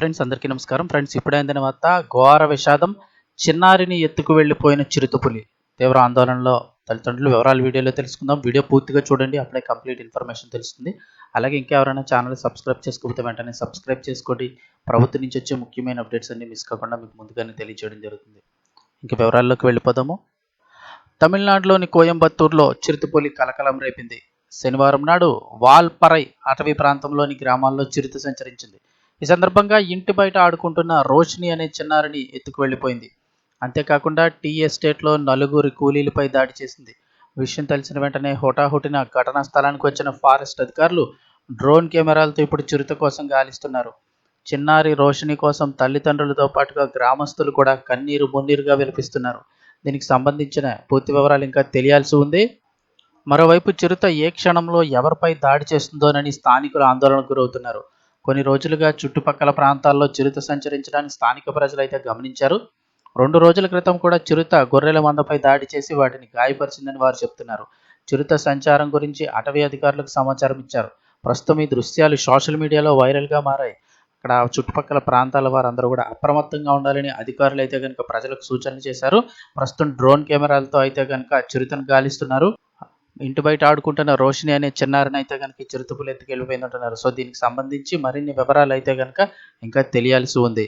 Friends అందరికీ నమస్కారం. Friends ఇప్పుడైన తర్వాత ఘోర విషాదం చిన్నారిని ఎత్తుకు వెళ్ళిపోయిన చిరుతపులి. తీవ్ర ఆందోళనలో తల్లిదండ్రులు వివరాలు వీడియోలో తెలుసుకుందాం. వీడియో పూర్తిగా చూడండి అప్పుడే కంప్లీట్ ఇన్ఫర్మేషన్ తెలుస్తుంది. అలాగే ఇంకెవరైనా ఛానల్ సబ్స్క్రైబ్ చేసుకోకపోతే వెంటనే సబ్స్క్రైబ్ చేసుకోండి. ప్రభుత్వం నుంచి వచ్చే ముఖ్యమైన అప్డేట్స్ అన్ని మిస్ కాకుండా మీకు ముందుగానే తెలియజేయడం జరుగుతుంది. ఇంకా వివరాల్లోకి వెళ్ళిపోదాము. తమిళనాడులోని కోయంబత్తూరులో చిరుతపులి కలకలం రేపింది. శనివారం నాడు వాల్పరై అటవీ ప్రాంతంలోని గ్రామాల్లో చిరుత సంచరించింది. ఈ సందర్భంగా ఇంటి బయట ఆడుకుంటున్న రోషిని అనే చిన్నారిని ఎత్తుకు వెళ్ళిపోయింది. అంతేకాకుండా టీ ఎస్టేట్లో నలుగురి కూలీలపై దాడి చేసింది. విషయం తెలిసిన వెంటనే హుటాహుటిన ఘటనా స్థలానికి వచ్చిన ఫారెస్ట్ అధికారులు డ్రోన్ కెమెరాలతో ఇప్పుడు చిరుత కోసం గాలిస్తున్నారు. చిన్నారి రోషిని కోసం తల్లిదండ్రులతో పాటుగా గ్రామస్తులు కూడా కన్నీరు మున్నీరుగా విలపిస్తున్నారు. దీనికి సంబంధించిన పూర్తి వివరాలు ఇంకా తెలియాల్సి ఉంది. మరోవైపు చిరుత ఏ క్షణంలో ఎవరిపై దాడి చేస్తుందోనని స్థానికులు ఆందోళనకు గురవుతున్నారు. కొన్ని రోజులుగా చుట్టుపక్కల ప్రాంతాల్లో చిరుత సంచరించడాన్ని స్థానిక ప్రజలు అయితే గమనించారు. రెండు రోజుల క్రితం కూడా చిరుత గొర్రెల మందపై దాడి చేసి వాటిని గాయపరిచిందని వారు చెప్తున్నారు. చిరుత సంచారం గురించి అటవీ అధికారులకు సమాచారం ఇచ్చారు. ప్రస్తుతం ఈ దృశ్యాలు సోషల్ మీడియాలో వైరల్గా మారాయి. అక్కడ చుట్టుపక్కల ప్రాంతాల వారందరూ కూడా అప్రమత్తంగా ఉండాలని అధికారులు అయితే కనుక ప్రజలకు సూచనలు చేశారు. ప్రస్తుతం డ్రోన్ కెమెరాలతో అయితే కనుక చిరుతను గాలిస్తున్నారు. ఇంటి బయట ఆడుకుంటున్న రోషిని అనే చిన్నారిని అయితే కనుక చిరుతపులు ఎత్తుకెళ్ళిపోయిందంటున్నారు. సో దీనికి సంబంధించి మరిన్ని వివరాలు అయితే కనుక ఇంకా తెలియాల్సి ఉంది.